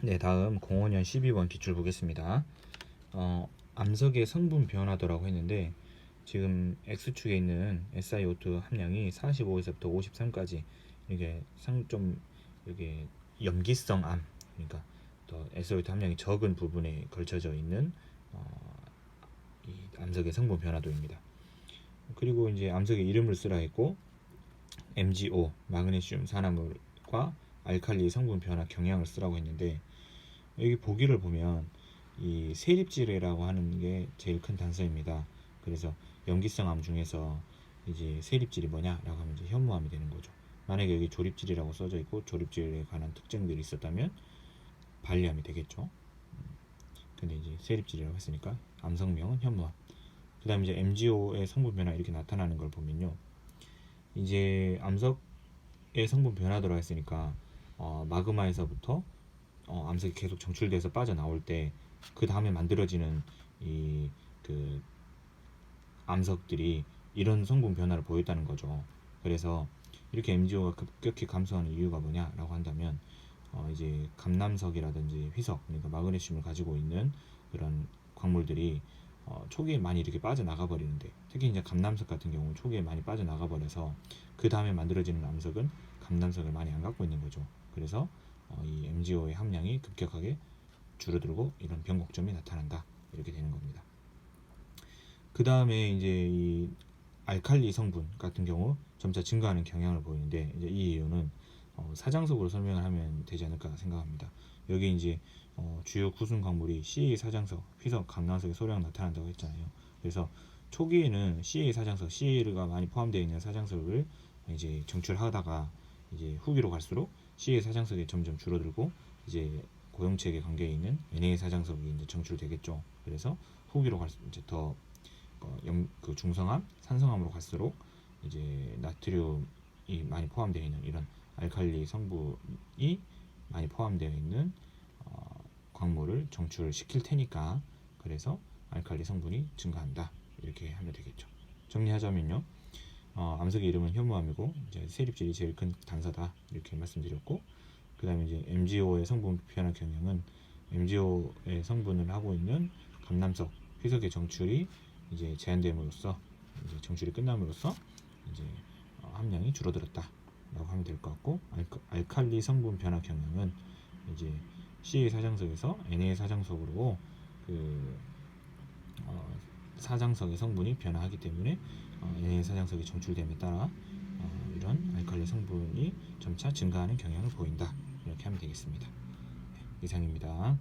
네, 다음 05년 12번 기출 보겠습니다. 어, 암석의 성분 변화도라고 했는데 지금 X축에 있는 SiO2 함량이 45에서부터 53까지 이게 상좀 이게 염기성 암 그러니까 더 SiO2 함량이 적은 부분에 걸쳐져 있는 어, 이 암석의 성분 변화도입니다. 그리고 이제 암석의 이름을 쓰라 했고 MgO 마그네슘 산화물과 알칼리 성분 변화 경향을 쓰라고 했는데 여기 보기를 보면 이 세립질이라고 하는 게 제일 큰 단서입니다. 그래서 염기성 암 중에서 이제 세립질이 뭐냐라고 하면 이제 현무암이 되는 거죠. 만약에 여기 조립질이라고 써져 있고 조립질에 관한 특징들이 있었다면 발리암이 되겠죠. 음, 근데 이제 세립질이라고 했으니까 암성명은 현무암. 그다음에 이제 MgO의 성분 변화 이렇게 나타나는 걸 보면요. 이제 암석의 성분 변화도라 했으니까 어, 마그마에서부터 어, 암석이 계속 정출돼서 빠져나올 때 그 다음에 만들어지는 이 그 암석들이 이런 성분 변화를 보였다는 거죠. 그래서 이렇게 MgO가 급격히 감소하는 이유가 뭐냐라고 한다면 어, 이제 감남석이라든지 휘석 그러니까 마그네슘을 가지고 있는 그런 광물들이 어, 초기에 많이 이렇게 빠져나가 버리는데 특히 이제 감남석 같은 경우 초기에 많이 빠져나가 버려서 그 다음에 만들어지는 암석은 감남석을 많이 안 갖고 있는 거죠. 그래서 어, 이 MgO의 함량이 급격하게 줄어들고 이런 변곡점이 나타난다 이렇게 되는 겁니다. 그 다음에 이제 이 알칼리 성분 같은 경우 점차 증가하는 경향을 보이는데 이제 이 이유는 어, 사장석으로 설명을 하면 되지 않을까 생각합니다. 여기 이제 어, 주요 구순 광물이 CA 사장석, 휘석, 감나석의 소량 나타난다고 했잖아요. 그래서 초기에는 CA 사장석, CA가 많이 포함되어 있는 사장석을 이제 정출하다가 이제 후기로 갈수록 CA 사장석이 점점 줄어들고 이제 고용체계 관계에 있는 NA 사장석이 이제 정출되겠죠. 그래서 후기로 갈 이제 더 어, 염, 그 중성암, 산성암으로 갈수록 이제 나트륨이 많이 포함되어 있는 이런 알칼리 성분이 많이 포함되어 있는 어, 광물을 정출시킬 테니까 그래서 알칼리 성분이 증가한다 이렇게 하면 되겠죠. 정리하자면요. 어, 암석의 이름은 현무암이고 이제 세립질이 제일 큰 단서다 이렇게 말씀드렸고 그 다음에 이제 MgO의 성분 변화 경향은 MgO의 성분을 하고 있는 감남석 휘석의 정출이 이제 제한됨으로써 이제 정출이 끝남으로써 이제 어, 함량이 줄어들었다 라고 하면 될 것 같고 알카, 알칼리 성분 변화 경향은 이제 CA 사장석에서 NA 사장석으로 그 어, 사장석의 성분이 변화하기 때문에 어, NA 사장석이 정출됨에 따라 어, 이런 알칼리 성분이 점차 증가하는 경향을 보인다 이렇게 하면 되겠습니다. 네, 이상입니다.